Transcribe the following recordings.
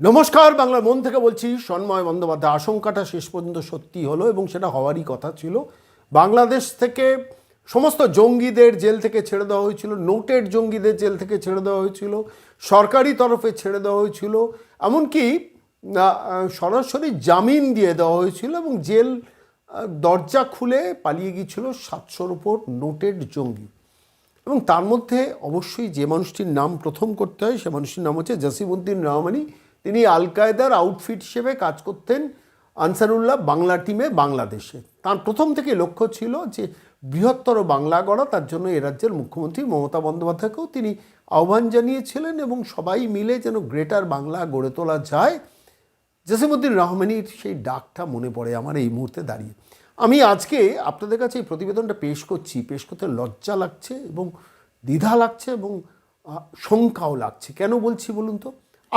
নমস্কার, বাংলার মন থেকে বলছি, সন্ময় বন্দ্যোপাধ্যায়। আশঙ্কাটা শেষ পর্যন্ত সত্যি হলো এবং সেটা হওয়ারই কথা ছিল। বাংলাদেশ থেকে সমস্ত জঙ্গিদের জেল থেকে ছেড়ে দেওয়া হয়েছিল নোটেড জঙ্গিদের জেল থেকে ছেড়ে দেওয়া হয়েছিল, সরকারি তরফে ছেড়ে দেওয়া হয়েছিল, এমনকি সরাসরি জামিন দিয়ে দেওয়া হয়েছিল এবং জেল দরজা খুলে পালিয়ে গিয়েছিল সাতশোর উপর নোটেড জঙ্গি। এবং তার মধ্যে অবশ্যই যে মানুষটির নাম প্রথম করতে হয়, সে মানুষটির নাম হচ্ছে জাসিমউদ্দিন রহমানি। তিনি আল কায়দার আউটফিট হিসেবে কাজ করতেন আনসারুল্লাহ বাংলা টিমে বাংলাদেশে। তার প্রথম থেকে লক্ষ্য ছিল যে বৃহত্তর বাংলা গড়া, তার জন্য এ রাজ্যের মুখ্যমন্ত্রী মমতা বন্দ্যোপাধ্যায়কেও তিনি আহ্বান জানিয়েছিলেন এবং সবাই মিলে যেন গ্রেটার বাংলা গড়ে তোলা যায়। জসিমুদ্দিন রহমানির সেই ডাকটা মনে পড়ে আমার এই মুহূর্তে দাঁড়িয়ে। আমি আজকে আপনাদের কাছে এই প্রতিবেদনটা পেশ করছি। পেশ করতে লজ্জা লাগছে এবং দ্বিধা লাগছে এবং শঙ্কাও লাগছে। কেন বলছি বলুন তো?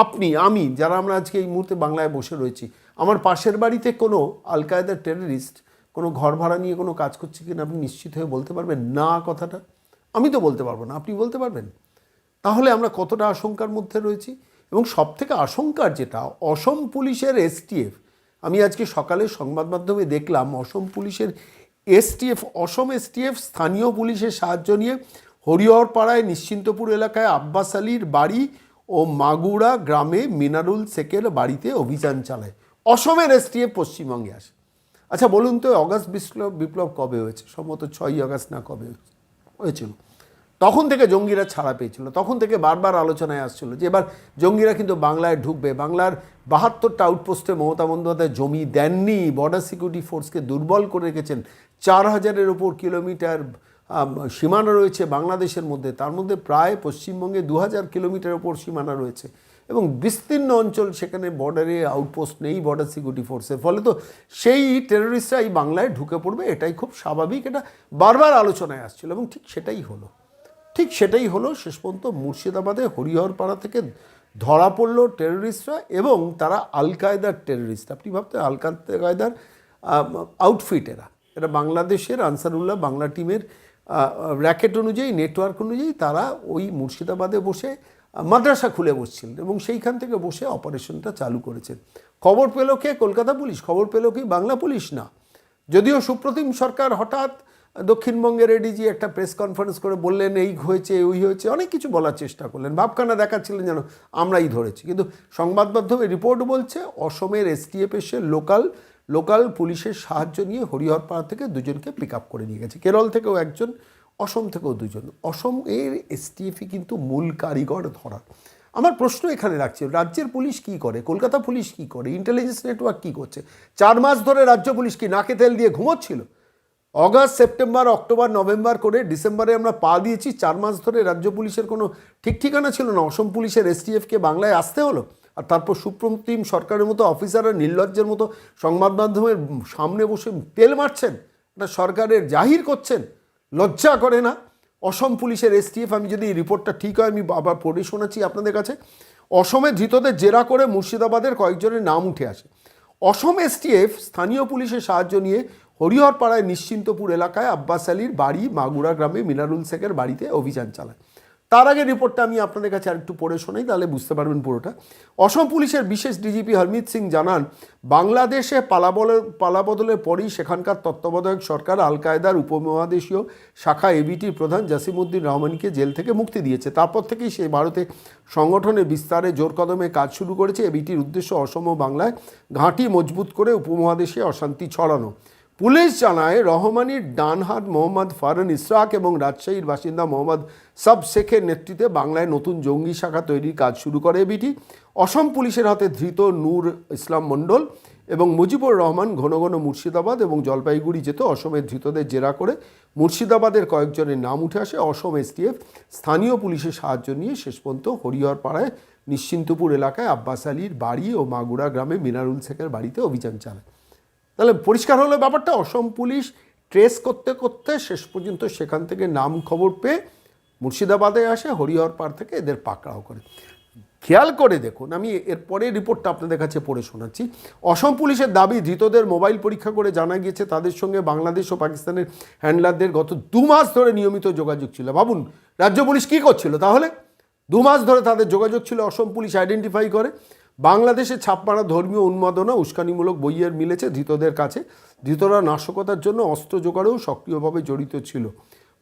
আপনি, আমি, যারা আমরা আজকে এই মুহূর্তে বাংলায় বসে রয়েছি, আমার পাশের বাড়িতে কোনো আল কায়দার টেররিস্ট কোনো ঘর ভাড়া নিয়ে কোনো কাজ করছে কিনা আপনি নিশ্চিত হয়ে বলতে পারবেন? না, কথাটা আমি তো বলতে পারব না। আপনি বলতে পারবেন? তাহলে আমরা কতটা আশঙ্কার মধ্যে রয়েছি? এবং সব থেকে আশঙ্কার যেটা, অসম পুলিশের এসটিএফ আমি আজকে সকালে সংবাদ মাধ্যমে দেখলাম, অসম পুলিশের এসটিএফ অসম এসটিএফ স্থানীয় পুলিশের সাহায্য নিয়ে হরিহর পাড়ায় নিশ্চিন্তপুর এলাকায় আব্বাস আলীর বাড়ি ও মাগুড়া গ্রামে মিনারুল শেখের বাড়িতে অভিযান চালায়। অসমের এসটিএফ পশ্চিমবঙ্গে আসে। আচ্ছা বলুন তো, অগাস্ট বিপ্লব বিপ্লব কবে হয়েছে? সম্ভবত ছয়ই আগস্ট না কবে হয়েছিল। তখন থেকে জঙ্গিরা ছাড়া পেয়েছিল। তখন থেকে বারবার আলোচনায় আসছিল যে এবার জঙ্গিরা কিন্তু বাংলায় ঢুকবে। বাংলার বাহাত্তরটা আউটপোস্টে মমতা বন্দ্যোপাধ্যায় জমি দেননি। বর্ডার সিকিউরিটি ফোর্সকে দুর্বল করে রেখেছেন। চার হাজারের ওপর কিলোমিটার সীমানা রয়েছে বাংলাদেশের মধ্যে। তার মধ্যে প্রায় পশ্চিমবঙ্গে দু হাজার কিলোমিটার ওপর সীমানা রয়েছে এবং বিস্তীর্ণ অঞ্চল সেখানে বর্ডারে আউটপোস্ট নেই বর্ডার সিকিউরিটি ফোর্সের ফলে তো সেই টেররিস্টরা এই বাংলায় ঢুকে পড়বে, এটাই খুব স্বাভাবিক। এটা বারবার আলোচনায় আসছিল এবং ঠিক সেটাই হলো। ঠিক সেটাই হলো, শেষ পর্যন্ত মুর্শিদাবাদে হরিহরপাড়া থেকে ধরা পড়ল টেররিস্টরা এবং তারা আল কায়দার টেররিস্ট আপনি ভাবতেন আল কায়দার আউটফিট এরা এটা বাংলাদেশের আনসারুল্লাহ, বাংলা টিমের র্যাকেট অনুযায়ী নেটওয়ার্ক অনুযায়ী তারা ওই মুর্শিদাবাদে বসে মাদ্রাসা খুলে বসছিলেন এবং সেইখান থেকে বসে অপারেশনটা চালু করেছেন খবর পেল কে? কলকাতা পুলিশ। খবর পেল কি? বাংলা পুলিশ না। যদিও সুপ্রতিম সরকার হঠাৎ দক্ষিণবঙ্গের এডিজি একটা প্রেস কনফারেন্স করে বললেন, এই হয়েছে, ওই হয়েছে, অনেক কিছু বলার চেষ্টা করলেন। ভাবখানা দেখাচ্ছিলেন যেন আমরাই ধরেছি। কিন্তু সংবাদ মাধ্যমে রিপোর্ট বলছে, অসমের এসটিএফ এসে লোকাল লোকাল পুলিশের সাহায্য নিয়ে হরিহরপাড়া থেকে দুজনকে পিক আপ করে নিয়ে গেছে। কেরল থেকেও একজন, অসম থেকেও দুজন। অসম এর এসটিএফই কিন্তু মূল কারিগর ধরার আমার প্রশ্ন এখানে রাখছি, রাজ্যের পুলিশ কি করে? কলকাতা পুলিশ কি করে? ইন্টেলিজেন্স নেটওয়ার্ক কি করছে? চার মাস ধরে রাজ্য পুলিশ কি নাকে তেল দিয়ে ঘুমোচ্ছিল? অগাস্ট সেপ্টেম্বর অক্টোবর নভেম্বর করে ডিসেম্বরে আমরা পা দিয়েছি, চার মাস ধরে রাজ্য পুলিশের কোনো ঠিক ঠিকানা ছিল না। অসম পুলিশের এসটিএফকে বাংলায় আসতে হলো। আর তারপর সুপ্রতিম সরকারের মতো, অফিসাররা নির্লজ্জের মতো সংবাদ মাধ্যমের সামনে বসে তেল মারছেন, এটা সরকারের জাহির করছেন, লজ্জা করে না? অসম পুলিশের এসটিএফ, আমি যদি রিপোর্টটা ঠিক হয়, আমি আবার পড়ে শোনাচ্ছি আপনাদের কাছে। অসমে ধৃতদের জেরা করে মুর্শিদাবাদের কয়েকজনের নাম উঠে আসে। অসম এসটিএফ স্থানীয় পুলিশের সাহায্য নিয়ে হরিহরপাড়ায় নিশ্চিন্তপুর এলাকায় আব্বাস আলীর বাড়ি মাগুরা গ্রামে মিনারুল শেখের বাড়িতে অভিযান চালায়। তার আগে রিপোর্টটা আমি আপনাদের কাছে আরেকটু পড়ে শোনাই, তাহলে বুঝতে পারবেন পুরোটা। অসম পুলিশের বিশেষ ডিজিপি হরমিত সিং জানান, বাংলাদেশে পালাবলের পালাবদলের পরই সেখানকার তত্ত্বাবধায়ক সরকার আল কায়দার উপমহাদেশীয় শাখা এবিটির প্রধান জাসিমউদ্দিন রহমানকে জেল থেকে মুক্তি দিয়েছে। তারপর থেকেই সে ভারতে সংগঠনের বিস্তারে জোর কদমে কাজ শুরু করেছে। এবিটির উদ্দেশ্য অসম ও বাংলায় ঘাঁটি মজবুত করে উপমহাদেশে অশান্তি ছড়ানো। পুলিশ জানায়, রহমানির ডানহাত মোহাম্মদ ফারন ইসরাক এবং রাজশাহীর বাসিন্দা মোহাম্মদ সাব শেখের নেতৃত্বে বাংলায় নতুন জঙ্গি শাখা তৈরির কাজ শুরু করে এবিটি অসম পুলিশের হাতে ধৃত নূর ইসলাম মণ্ডল এবং মুজিবুর রহমান ঘন ঘন মুর্শিদাবাদ এবং জলপাইগুড়ি যেত অসমের ধৃতদের জেরা করে মুর্শিদাবাদের কয়েকজনের নাম উঠে আসে। অসম এসটিএফ স্থানীয় পুলিশের সাহায্য নিয়ে শেষ পর্যন্ত হরিহর পাড়ায় নিশ্চিন্তপুর এলাকায় আব্বাস আলীর বাড়ি ও মাগুরা গ্রামে মিনারুল শেখের বাড়িতে অভিযান চালায়। তাহলে পরিষ্কার হলো ব্যাপারটা। অসম পুলিশ ট্রেস করতে করতে শেষ পর্যন্ত সেখান থেকে নাম খবর পেয়ে মুর্শিদাবাদে আসে, হরিহর পাড় থেকে এদের পাকড়াও করে। খেয়াল করে দেখুন, আমি এরপরে রিপোর্টটা আপনাদের কাছে পড়ে শোনাচ্ছি। অসম পুলিশের দাবি, ধৃতদের মোবাইল পরীক্ষা করে জানা গিয়েছে তাদের সঙ্গে বাংলাদেশ ও পাকিস্তানের হ্যান্ডলারদের গত দু মাস ধরে নিয়মিত যোগাযোগ ছিল। ভাবুন, রাজ্য পুলিশ কী করছিল তাহলে? দু মাস ধরে তাদের যোগাযোগ ছিল, অসম পুলিশ আইডেন্টিফাই করে। বাংলাদেশে ছাপ্পানা ধর্মীয় উন্মাদনা উস্কানিমূলক বইয়ের মিলেছে ধৃতদের কাছে। ধৃতরা নাশকতার জন্য অস্ত্র জোগাড়েও সক্রিয়ভাবে জড়িত ছিল।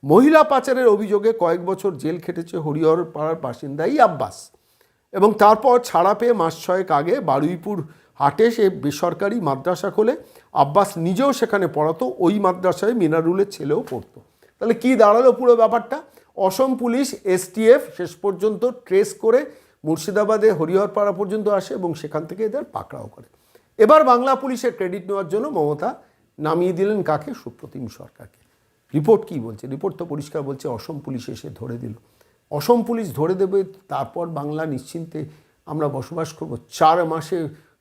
মহিলা পাচারের অভিযোগে কয়েক বছর জেল খেটেছে হরিহর পাড়ার বাসিন্দাই আব্বাস। এবং তারপর ছাড়া পেয়ে মাস ছয়েক আগে বারুইপুর হাটে সে বেসরকারি মাদ্রাসা খোলে। আব্বাস নিজেও সেখানে পড়াতো, ওই মাদ্রাসায় মিনারুলের ছেলেও পড়তো। তাহলে কি দাঁড়াল পুরো ব্যাপারটা? অসম পুলিশ এসটিএফ শেষ পর্যন্ত ট্রেস করে মুর্শিদাবাদে হরিহরপাড়া পর্যন্ত আসে এবং সেখান থেকে এদের পাকড়াও করে। এবার বাংলা পুলিশের ক্রেডিট নেওয়ার জন্য মমতা নামিয়ে দিলেন কাকে? সুপ্রতিম সরকারকে। রিপোর্ট কি বলছে? রিপোর্ট তো পরিষ্কার বলছে অসম পুলিশ এসে ধরে দিল। অসম পুলিশ ধরে দেবে, তারপর বাংলা নিশ্চিন্তে আমরা বসবাস করব। চার মাসে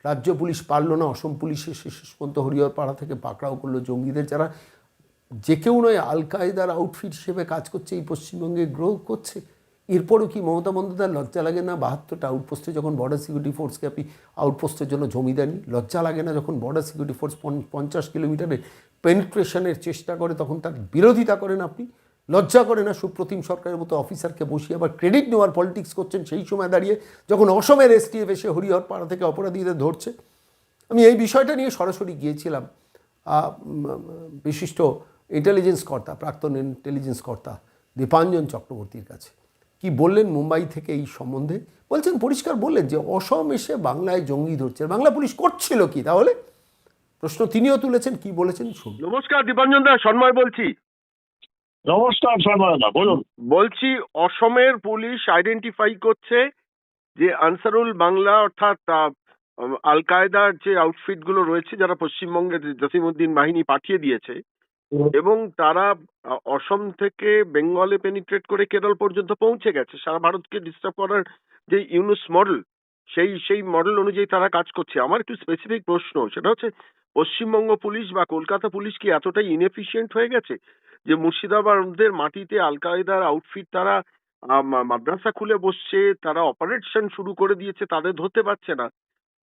রাজ্য পুলিশ পারল না, অসম পুলিশ এসে শেষ পর্যন্ত হরিহরপাড়া থেকে পাকড়াও করল জঙ্গিদের। যারা যে কেউ নয় আল কায়দার আউটফিট হিসেবে কাজ করছে, এই পশ্চিমবঙ্গে গ্রো করছে। এরপরও কি মমতা বন্দ্যোপাধ্যায় লজ্জা লাগে না? বাহাত্তরটা আউটপোস্টে যখন বর্ডার সিকিউরিটি ফোর্সকে আপনি আউটপোস্টের জন্য জমি দেননি, লজ্জা লাগে না যখন বর্ডার সিকিউরিটি ফোর্স পঞ্চাশ কিলোমিটারের পেনিট্রেশনের চেষ্টা করে, তখন তার বিরোধিতা করেন আপনি? লজ্জা করে না সুপ্রতিম সরকারের মতো অফিসারকে বসিয়ে আবার ক্রেডিট নেওয়ার পলিটিক্স করছেন সেই সময় দাঁড়িয়ে যখন অসমের এসটিএফ এসে হরিহর পাড়া থেকে অপরাধীদের ধরছে? আমি এই বিষয়টা নিয়ে সরাসরি গিয়েছিলাম বিশিষ্ট ইন্টেলিজেন্স কর্তা, প্রাক্তন ইন্টেলিজেন্স কর্তা দীপাঞ্জন চক্রবর্তীর কাছে। কি বললেন মুম্বাই থেকে এই সম্বন্ধে? বলছেন পরিষ্কার বললেন যে অসম এসে বাংলায় জঙ্গি ধরছে। বাংলা পুলিশ করছিল কি তাহলে? প্রশ্ন তিনিও তুলেছেন কি বলেছেন শুনুন। নমস্কার দীপাঞ্জন দা সন্ময় বলছি। নমস্কার বলুন। বলছি অসমের পুলিশ আইডেন্টিফাই করছে যে আনসারুল বাংলা অর্থাৎ আল কায়দার যে আউটফিটগুলো রয়েছে যারা পশ্চিমবঙ্গের জসিমউদ্দিন বাহিনী পাঠিয়ে দিয়েছে এবং তারা অসম থেকে বেঙ্গলে পেনিট্রেট করে কেরল পর্যন্ত পৌঁছে গেছে। সারা ভারতকে ডিস্টার্ব করার যে ইউনুস মডেল সেই সেই মডেল অনুযায়ী তারা কাজ করছে। আমার একটু স্পেসিফিক প্রশ্ন, সেটা হচ্ছে পশ্চিমবঙ্গ পুলিশ বা কলকাতা পুলিশ কি এতটাই ইনএফিশিয়েন্ট হয়ে গেছে যে মুর্শিদাবাদের মাটিতে আল কায়দার আউটফিট তারা মাদ্রাসা খুলে বসছে, তারা অপারেশন শুরু করে দিয়েছে, তাদের ধরতে পারছে না।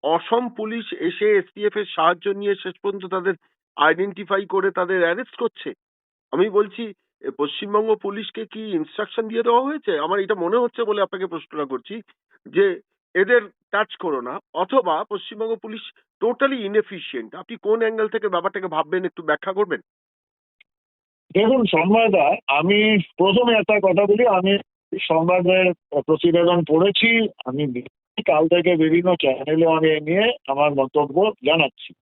অসম পুলিশ এসে এসটিএফ এর সাহায্য নিয়ে শেষ পর্যন্ত তাদের আইডেন্টিফাই করে তাদের অ্যারেস্ট করছে। আমি বলছি পশ্চিমবঙ্গ পুলিশকে কি ইনস্ট্রাকশন দিয়ে দেওয়া হয়েছে? আমার এটা মনে হচ্ছে বলে আপনাকে প্রশ্নটা করছি যে, এদের টাচ করো না। অথবা পশ্চিমবঙ্গ পুলিশ টোটালি ইনএফিশিয়েন্ট আপনি কোন অ্যাঙ্গেল থেকে ব্যাপারটাকে ভাববেন একটু ব্যাখ্যা করবেন? দেখুন সংবাদদা আমি প্রথমে একটা কথা বলি, আমি সংবাদের প্রতিবেদন পড়েছি, আমি কাল থেকে বিভিন্ন চ্যানেলে আমি এ নিয়ে আমার মন্তব্য জানাচ্ছি।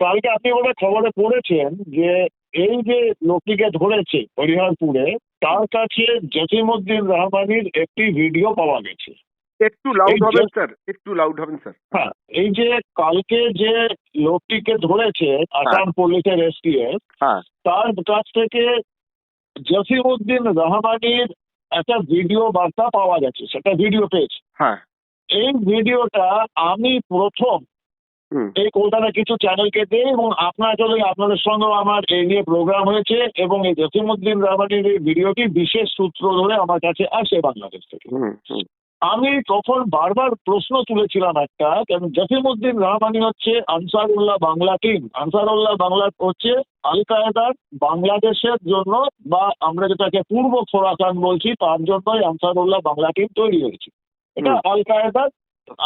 কালকে আপনি বোধহয় খবরে পড়েছেন যে এই যে লোকটিকে ধরেছে হরিহরপুরে তার কাছে জসিমউদ্দিন রহমানির একটি ভিডিও পাওয়া গেছে। একটু লাউড হবেন স্যার একটু লাউড হবেন স্যার হ্যাঁ এই যে কালকে যে লোকটিকে ধরেছে আসাম পুলিশের এসটিএফ হ্যাঁ। তার কাছ থেকে জসিমউদ্দিন রহমানির একটা ভিডিও বার্তা পাওয়া গেছে সেটা ভিডিও পেয়েছে। হ্যাঁ। এই ভিডিওটা আমি প্রথম এই কলকাতা কিছু চ্যানেলকে দিই এবং আপনার চলে আপনাদের সঙ্গেও আমার এই নিয়ে প্রোগ্রাম হয়েছে এবং এই জসিমুদ্দিন রহমানির এই ভিডিওটি বিশেষ সূত্র ধরে আমার কাছে আসে বাংলাদেশ থেকে। আমি তখন বারবার প্রশ্ন তুলেছিলাম একটা কেন জসিমুদ্দিন রহমানি হচ্ছে আনসারুল্লাহ বাংলা টিম আনসারুল্লাহ বাংলা হচ্ছে আল কায়দার বাংলাদেশের জন্য বা আমরা যেটাকে পূর্ব খোরাকান বলছি তার জন্যই আনসারুল্লাহ বাংলা টিম তৈরি হয়েছে। এটা আল কায়দার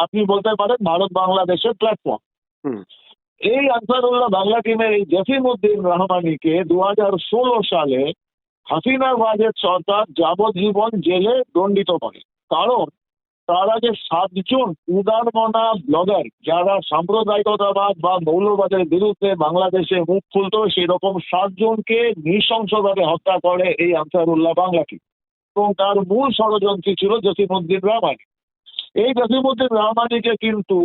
আপনি বলতে পারেন ভারত বাংলাদেশের প্ল্যাটফর্ম এই আনসারুল্লাহ বাংলা টিমের এই জসিমউদ্দিন রহমানিকে দু হাজার ষোলো সালে হাসিনা ওয়াজেদ সরকার যাবজ্জীবন জেলে দণ্ডিত করে। কারণ তারা যে সাতজন উদারমনা ব্লগার যারা সাম্প্রদায়িকতাবাদ বা মৌলবাদের বিরুদ্ধে বাংলাদেশে মুখ খুলতো, সেরকম সাতজনকে নৃশংসভাবে হত্যা করে এই আনসারুল্লাহ বাংলা টিম। এবং তার মূল ষড়যন্ত্রী ছিল জসিমউদ্দিন রহমানি। এই জসিমউদ্দিন রহমানিকে কিন্তু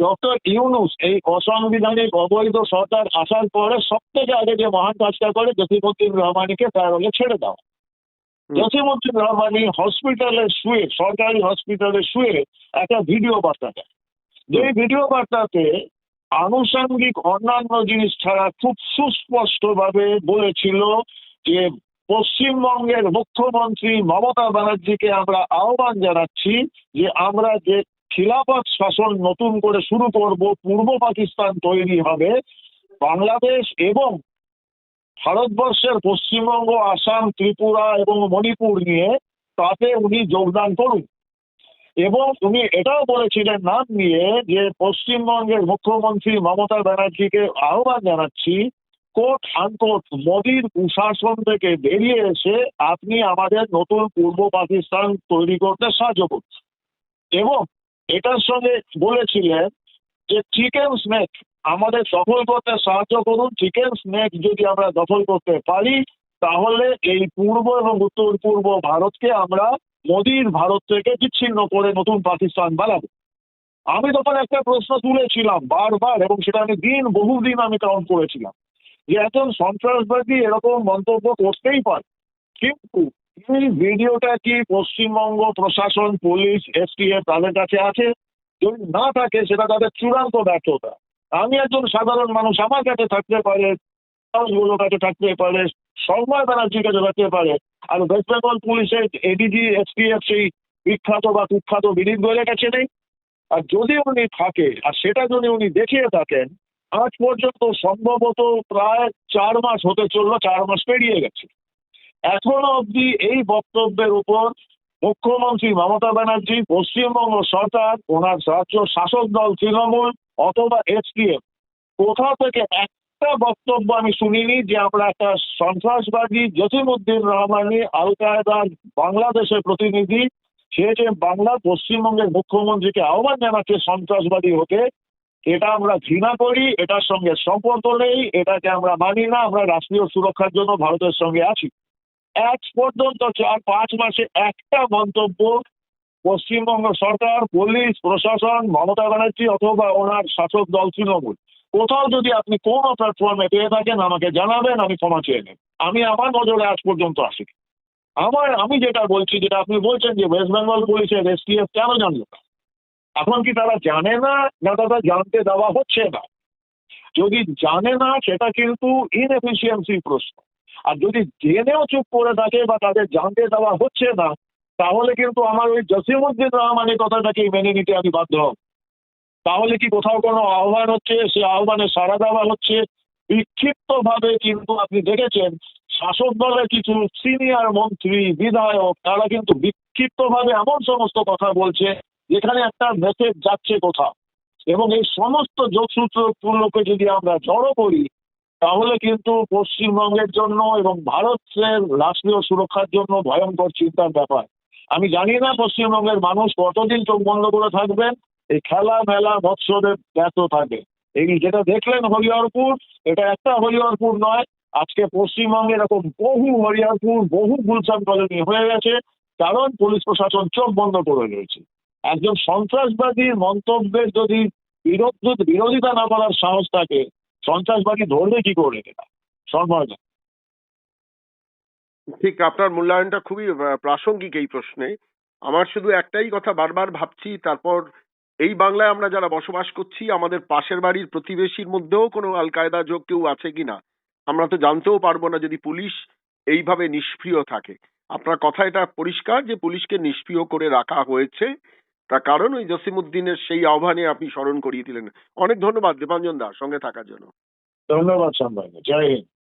ডক্টর ইউনুস এই অসাংবিধানিক অবৈধ সরকার আসার পরে সব থেকে আগে যে মহান কাজটা করে জসিমউদ্দিন রহমানিকে প্যারোলে ছেড়ে দেওয়া। হুম। জসিমউদ্দিন রহমানি হসপিটালে শুয়ে সরকারি হসপিটালে শুয়ে একটা ভিডিও বার্তা দেয়। যে ভিডিও বার্তাতে আনুষঙ্গিক অন্যান্য জিনিস ছাড়া খুব সুস্পষ্টভাবে বলেছিল যে পশ্চিমবঙ্গের মুখ্যমন্ত্রী মমতা ব্যানার্জিকে আমরা আহ্বান জানাচ্ছি যে আমরা যে খিলাফত শাসন নতুন করে শুরু করব, পূর্ব পাকিস্তান তৈরি হবে। বাংলাদেশ এবং ভারতবর্ষের পশ্চিমবঙ্গ, আসাম, ত্রিপুরা এবং মণিপুর নিয়ে তাতে উনি যোগদান করুন। এবং উনি এটাও বলেছিলেন নাম নিয়ে যে পশ্চিমবঙ্গের মুখ্যমন্ত্রী মমতা ব্যানার্জিকে আহ্বান জানাচ্ছি, কোট আনকোট মোদির কুশাসন থেকে বেরিয়ে এসে আপনি আমাদের নতুন পূর্ব পাকিস্তান তৈরি করতে সাহায্য করুন। এবং এটার সঙ্গে বলেছিলেন যে চিকেন স্নেক আমাদের দখল করতে সাহায্য করুন। চিকেন স্নেক যদি আমরা দখল করতে পারি, তাহলে এই পূর্ব এবং উত্তর পূর্ব ভারতকে আমরা মোদীর ভারত থেকে বিচ্ছিন্ন করে নতুন পাকিস্তান বানাবো। আমি তখন একটা প্রশ্ন তুলেছিলাম বারবার এবং সেটা আমি দিন, বহুদিন আমি কাউন্ট করেছিলাম যে একজন সন্ত্রাসবাদী এরকম মন্তব্য করতেই পারে। কিন্তু এই ভিডিওটা কি পশ্চিমবঙ্গ প্রশাসন, পুলিশ এসটিএফ তাদের কাছে আছে? যদি না থাকে, সেটা তাদের চূড়ান্ত ব্যর্থতা। আমি একজন সাধারণ মানুষ, আমার কাছে থাকতে পারে গুলো কাছে থাকতে পারে সৌম্য ব্যানার্জির কাছে থাকতে পারে। আর ওয়েস্ট বেঙ্গল পুলিশের এডিজি এসপিএফ সেই বিখ্যাত বা কুখ্যাত বিনীত গোয়েলের কাছে নেই। আর যদি উনি থাকে, আর সেটা যদি উনি দেখিয়ে থাকেন, আজ পর্যন্ত সম্ভবত প্রায় চার মাস হতে চলল, চার মাস পেরিয়ে গেছে। এখনও অবধি এই বক্তব্যের উপর মুখ্যমন্ত্রী মমতা ব্যানার্জি, পশ্চিমবঙ্গ সরকার, ওনার রাজ্য শাসক দল তৃণমূল অথবা এসডিএফ কোথাও থেকে একটা বক্তব্য আমি শুনিনি যে আমরা একটা সন্ত্রাসবাদী জসিমউদ্দিন রহমানি আল কায়দার বাংলাদেশের প্রতিনিধি, সে যে বাংলা পশ্চিমবঙ্গের মুখ্যমন্ত্রীকে আহ্বান জানাচ্ছে সন্ত্রাসবাদী হতে, এটা আমরা ঘৃণা করি, এটার সঙ্গে সম্পর্ক নেই, এটাকে আমরা মানি না, আমরা রাষ্ট্রীয় সুরক্ষার জন্য ভারতের সঙ্গে আছি। এক পর্যন্ত চার, পাঁচ মাসে একটা মন্তব্য পশ্চিমবঙ্গ সরকার, পুলিশ, প্রশাসন, মমতা ব্যানার্জি অথবা ওনার শাসক দল তৃণমূল। কোথাও যদি আপনি কোন প্ল্যাটফর্মে পেয়ে থাকেন, আমাকে জানাবেন, আমি ক্ষমা চেয়ে নেব। আমি আমার নজরে আজ পর্যন্ত আসি আমার, আমি যেটা বলছি, যেটা আপনি বলছেন যে ওয়েস্ট বেঙ্গল পুলিশের এসটিএফ কেন জানলো না? এখন কি তারা জানে না? না, তারা জানতে দেওয়া হচ্ছে না। যদি জানে না, সেটা কিন্তু ইনএফিসিয়েন্সি প্রশ্ন। আর যদি জেনেও চুপ করে থাকে বা তাদের জানতে দেওয়া হচ্ছে না, তাহলে কিন্তু আমার ওই জসিমুদ্দিন রহমানের কথাটাকে মেনে নিতে আমি বাধ্য হব। তাহলে কি কোথাও কোনো আহ্বান হচ্ছে? সে আহ্বানে সাড়া দেওয়া হচ্ছে? বিক্ষিপ্ত ভাবে কিন্তু আপনি দেখেছেন, শাসক দলের কিছু সিনিয়র মন্ত্রী, বিধায়ক, তারা কিন্তু বিক্ষিপ্ত ভাবে এমন সমস্ত কথা বলছে, যেখানে একটা মেসেজ যাচ্ছে কোথাও। এবং এই সমস্ত যোগসূত্রগুলোকে যদি আমরা জড়ো করি তাহলে কিন্তু পশ্চিমবঙ্গের জন্য এবং ভারতের রাষ্ট্রীয় সুরক্ষার জন্য ভয়ঙ্কর চিন্তার ব্যাপার। আমি জানি না পশ্চিমবঙ্গের মানুষ কতদিন চোখ বন্ধ করে থাকবেন, এই খেলা মেলা মৎস্যদের ব্যস্ত থাকে। এই যেটা দেখলেন হরিহরপুর, এটা একটা হরিহরপুর নয়, আজকে পশ্চিমবঙ্গে এরকম বহু হরিহরপুর, বহু গুলশান কলোনি হয়ে গেছে, কারণ পুলিশ প্রশাসন চোখ বন্ধ করে রয়েছে একজন সন্ত্রাসবাদীর মন্তব্যের যদি বিরোধ বিরোধিতা না করার সাহস থাকে সন্ত্রাসবাদী ধরবে কি করে এটা? সম্ভব ঠিক, আপনার মূল্যায়নটা খুবই প্রাসঙ্গিক এই প্রশ্নে। আমার শুধু একটাই কথা বারবার ভাবছি, তারপর এই বাংলায় আমরা যারা বসবাস করছি, আমাদের পাশের বাড়ির প্রতিবেশীর মধ্যেও কোনো আল কায়দা যোগ কেউ আছে কিনা আমরা তো জানতেও পারব না যদি পুলিশ এইভাবে নিষ্ক্রিয় থাকে। আপনার কথা এটা পরিষ্কার যে পুলিশকে নিষ্ক্রিয় করে রাখা হয়েছে। তার কারণ ওই জসিমুদ্দিনের সেই আহ্বানে আপনি স্মরণ করিয়ে দিলেন। অনেক ধন্যবাদ দীপাঞ্জন দা সঙ্গে থাকার জন্য। ধন্যবাদ সম্ভাবনা জয় হিন্দ।